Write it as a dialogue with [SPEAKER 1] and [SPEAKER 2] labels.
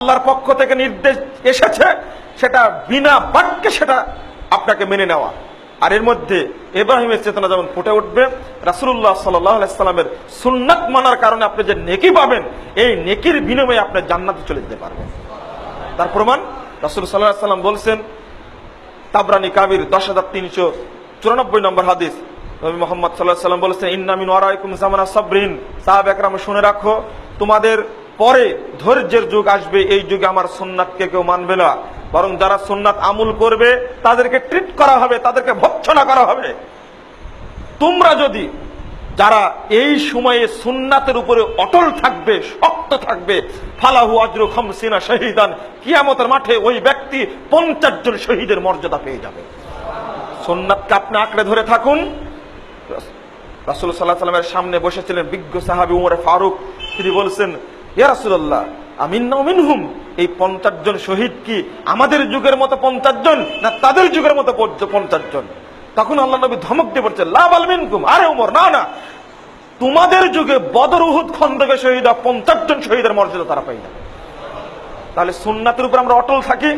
[SPEAKER 1] আল্লাহর পক্ষ থেকে নির্দেশ এসেছে, সেটা বিনা বাক্যে সেটা আপনাকে মেনে নেওয়া। আর এর মধ্যে এব্রাহিমের চেতনা যেমন ফুটে উঠবে রাসুল্লাহ সাল্লামের সুন্নাত মানার কারণে আপনি যে নেকি পাবেন, এই নেকির বিনিময়ে আপনি জান্নাতে চলে যেতে পারবেন। তার প্রমাণ, রাসুল সাল্লাহ সাল্লাম বলছেন, তাবরানি কাবির দশ হাজার তিনশো চুরানব্বই নম্বর হাদিস। নবী মোহাম্মদ সাল্লাহ সাল্লাম বলেছেন ইন্নামিন ওয়ারাইকুম জামানা সাবরিন। সাহাব একরাম শুনে রাখো, তোমাদের পরে ধৈর্যের যুগ আসবে, এই যুগে আমার সুন্নাতকে কেউ মানবে না। বরং যারা সুন্নাত আমুল করবে, তাদেরকে ট্রিট করা হবে, তাদেরকে ভৎসনা করা হবে। তোমরা যদি যারা এই সময়ে সুন্নাতের উপরে অটল থাকবে, শক্ত থাকবে, ফালাহু আজরু খামসিনা শহীদান, কিয়ামতের মাঠে ওই ব্যক্তি পঞ্চাশ জন শহীদের মর্যাদা পেয়ে যাবে। সুন্নাতকে আপনি আঁকড়ে ধরে থাকুন। রাসুল সাল্লাহ সাল্লামের সামনে বসেছিলেন বিজ্ঞ সাহাবি উমরে ফারুক। তিনি বলছেন ইয়া রাসুল্লাহ আমিন মিনহুম, এই পঞ্চাশ জন শহীদ কি আমাদের যুগের মতো পঞ্চাশ জন না তাদের যুগের মতো পঞ্চাশ জন তখন আল্লাহ নবী ধমক দিয়ে পড়ছে লাভ আল মিনকুম, আরে উমর না না। তোমাদের যুগে বদর উহুদ খন্দকে শহীদ পঞ্চাশ জন শহীদের মর্যাদা তারা পাই না। তাহলে সুন্নাতের উপর আমরা অটল থাকি?